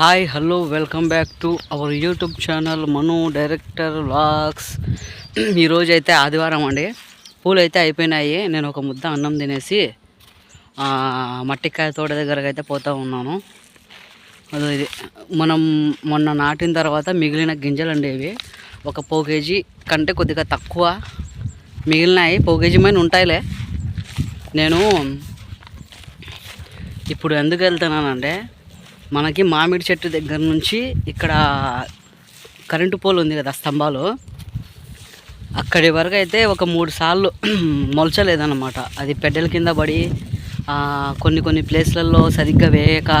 Hi hello welcome back to our YouTube channel Manu director vlogs ఈరోజు అయితే ఆదివారం అండి. పూలు అయితే అయిపోయినాయి. నేను ఒక ముద్ద అన్నం తినేసి మట్టికాయ తోట దగ్గరకు అయితే పోతూ ఉన్నాను. అదో ఇది. మనం మొన్న నాటిన తర్వాత మిగిలిన గింజలు అండి ఇవి. ఒక పావు కేజీ కంటే కొద్దిగా తక్కువ మిగిలినాయి. పావు కేజీ పైన ఉంటాయిలే. నేను ఇప్పుడు ఎందుకు వెళ్తున్నానంటే మనకి మామిడి చెట్టు దగ్గర నుంచి ఇక్కడ కరెంటు పోల్ ఉంది కదా స్తంభాలు. అక్కడి వరకు అయితే ఒక మూడు సార్లు మొలచలేదన్నమాట. అది పెడ్డల కింద పడి కొన్ని కొన్ని ప్లేస్లలో సరిగ్గా వేయక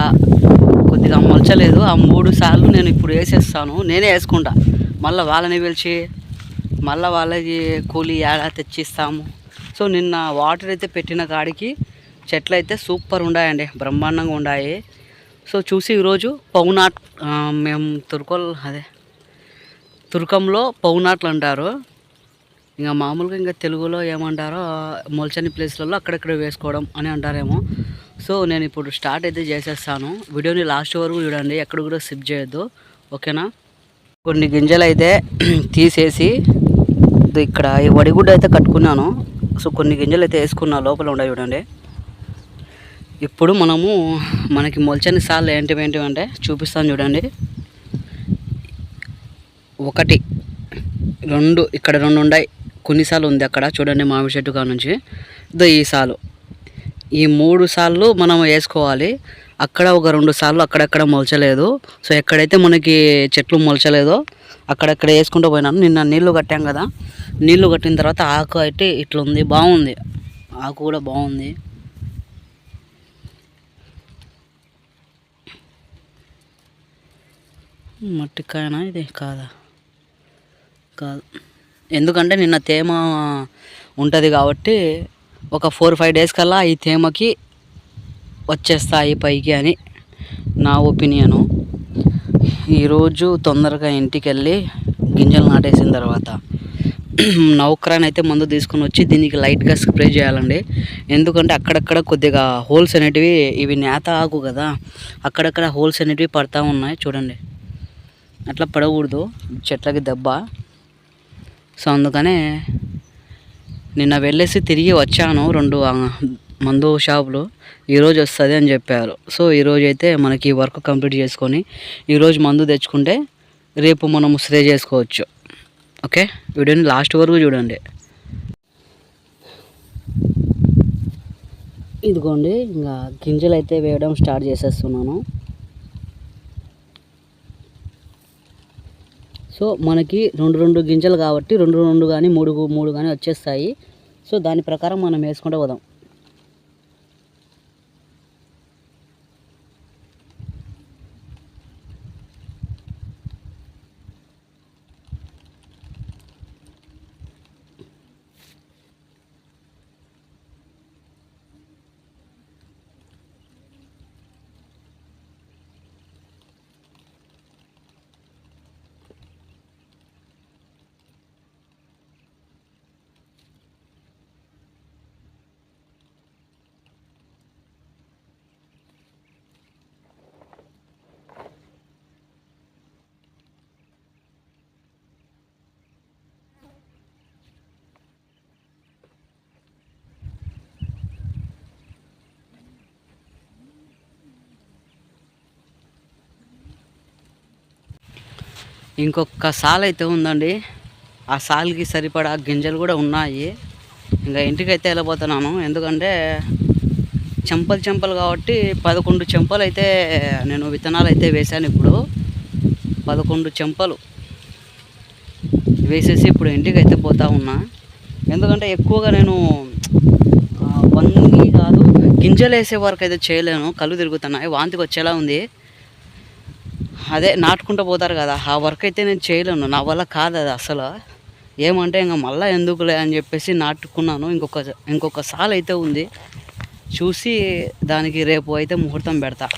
కొద్దిగా మొలచలేదు. ఆ మూడు సార్లు నేను ఇప్పుడు వేసేస్తాను. నేనే వేసుకుంటా. మళ్ళీ వాళ్ళని పిలిచి మళ్ళీ వాళ్ళకి కూలి ఏడా తెచ్చిస్తాము. సో నిన్న వాటర్ అయితే పెట్టిన కాడికి చెట్లు అయితే సూపర్ ఉన్నాయండి బ్రహ్మాండంగా ఉన్నాయి సో చూసి ఈరోజు పౌనాట్ మేము తుర్కోల్ అదే తుర్కంలో పౌనాట్లు అంటారు. ఇంకా మామూలుగా ఇంకా తెలుగులో ఏమంటారో మొలచని ప్లేస్లలో అక్కడక్కడ వేసుకోవడం అని అంటారేమో. సో నేను ఇప్పుడు స్టార్ట్ అయితే చేసేస్తాను. వీడియోని లాస్ట్ వరకు చూడండి ఎక్కడ కూడా స్కిప్ చేయొద్దు. ఓకేనా? కొన్ని గింజలు అయితే తీసేసి ఇక్కడ ఈ వడిగుడ్డ అయితే కట్టుకున్నాను. సో కొన్ని గింజలు అయితే వేసుకున్నా లోపల ఉన్నాయి చూడండి. ఇప్పుడు మనము మనకి మొలచని సార్లు ఏంటివి ఏంటివి అంటే చూపిస్తాను చూడండి. ఒకటి రెండు ఇక్కడ రెండు ఉన్నాయి కొన్నిసార్లు ఉంది అక్కడ చూడండి మామిడి చెట్టు కాడ నుంచి. ఇదో ఈ సాలు. ఈ మూడు సార్లు మనం వేసుకోవాలి. అక్కడ ఒక రెండు సార్లు అక్కడక్కడ మొలచలేదు. సో ఎక్కడైతే మనకి చెట్లు మొలచలేదో అక్కడక్కడ వేసుకుంటూ పోయినాను. నిన్న నీళ్ళు కట్టాం కదా. నీళ్ళు కట్టిన తర్వాత ఆకు అయితే ఇట్లా ఉంది బాగుంది. ఆకు కూడా బాగుంది. మట్టికాయనా ఇది? కాదా. కాదు. ఎందుకంటే నిన్న తేమ ఉంటుంది కాబట్టి ఒక ఫోర్ ఫైవ్ డేస్ కల్లా ఈ తేమకి వచ్చేస్తాయి పైకి అని నా ఒపీనియను. ఈరోజు తొందరగా ఇంటికి వెళ్ళి గింజలు నాటేసిన తర్వాత నౌక్రాన్ అయితే మందు తీసుకొని వచ్చి దీనికి లైట్గా స్ప్రే చేయాలండి. ఎందుకంటే అక్కడక్కడ కొద్దిగా హోల్స్ అనేటివి ఇవి నేత ఆకు కదా అక్కడక్కడ హోల్స్ అనేటివి పడతా ఉన్నాయి. చూడండి. అట్లా పడకూడదు. చెట్లకి దెబ్బ. సో అందుకనే నిన్న వెళ్ళేసి తిరిగి వచ్చాను రెండు మందు షాపులు. ఈరోజు వస్తుంది అని చెప్పారు. సో ఈరోజు అయితే మనకి వర్క్ కంప్లీట్ చేసుకొని ఈరోజు మందు తెచ్చుకుంటే రేపు మనం స్ప్రే చేసుకోవచ్చు. ఓకే? వీడియోని లాస్ట్ వరకు చూడండి. ఇదిగోండి ఇంకా గింజలు అయితే వేయడం స్టార్ట్ చేసేస్తున్నాను. సో మనకి రెండు రెండు గింజలు కాబట్టి రెండు రెండు కానీ మూడు మూడు కానీ వచ్చేస్తాయి. సో దాని ప్రకారం మనం వేసుకుంటూ పోదాం. ఇంకొక సాల్ అయితే ఉందండి. ఆ సాల్కి సరిపడా గింజలు కూడా ఉన్నాయి. ఇంకా ఇంటికి అయితే వెళ్ళిపోతున్నాను ఎందుకంటే చెంపలు చెంపలు కాబట్టి పదకొండు చెంపలు అయితే నేను విత్తనాలు అయితే వేశాను ఇప్పుడు. పదకొండు చెంపలు వేసేసి ఇప్పుడు ఇంటికి అయితే పోతా ఉన్నా. ఎందుకంటే ఎక్కువగా నేను వంగి కాదు గింజలు వేసే వరకు అయితే చేయలేను. కళ్ళు తిరుగుతున్నాయి వాంతికి వచ్చేలా ఉంది. అదే నాటుకుంటూ పోతారు కదా ఆ వర్క్ అయితే నేను చేయలేను. నా వల్ల కాదు అది అసలు. ఏమంటే ఇంకా మళ్ళీ ఎందుకులే అని చెప్పేసి నాటుకున్నాను. ఇంకొక ఇంకొక సాల్ అయితే ఉంది. చూసి దానికి రేపు అయితే ముహూర్తం పెడతా.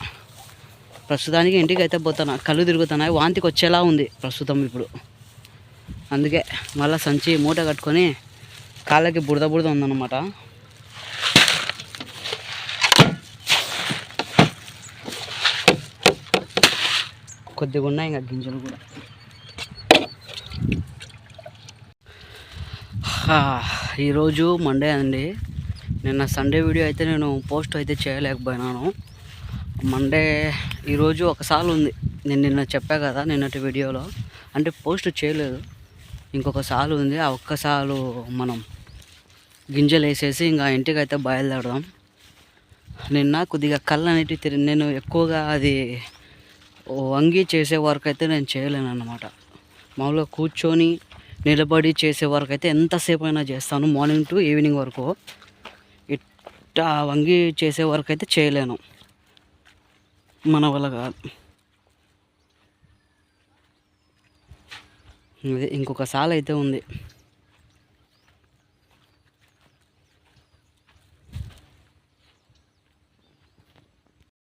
ప్రస్తుతానికి ఇంటికి అయితే పోతాను. కళ్ళు తిరుగుతున్నాయి. వాంతికి వచ్చేలా ఉంది ప్రస్తుతం ఇప్పుడు. అందుకే మళ్ళీ సంచి మూట కట్టుకొని కాళ్ళకి బురద బురద ఉందన్నమాట. కొద్దిగా ఉన్నాయి ఇంకా గింజలు కూడా. ఈరోజు మండే అండి. నిన్న సండే వీడియో అయితే నేను పోస్ట్ అయితే చేయలేకపోయినాను. మండే ఈరోజు ఒకసారి ఉంది. నేను నిన్న చెప్పా కదా నిన్నటి వీడియోలో అంటే పోస్ట్ చేయలేదు. ఇంకొక సాలు ఉంది. ఆ ఒక్క సాలు మనం గింజలు వేసేసి ఇంకా ఇంటికి అయితే బయలుదేరదాం. నిన్న కొద్దిగా కళ్ళు అనేటివి తిరిగి నేను ఎక్కువగా అది వంగి చేసే వరకు అయితే నేను చేయలేను అనమాట మామూలుగా కూర్చొని నిలబడి చేసే వరకు అయితే ఎంతసేపు అయినా చేస్తాను మార్నింగ్ టు ఈవినింగ్ వరకు. ఇట్టా వంగి చేసే వరకు అయితే చేయలేను. మన వల్ల కాదు. ఇంకొక సాల్ అయితే ఉంది.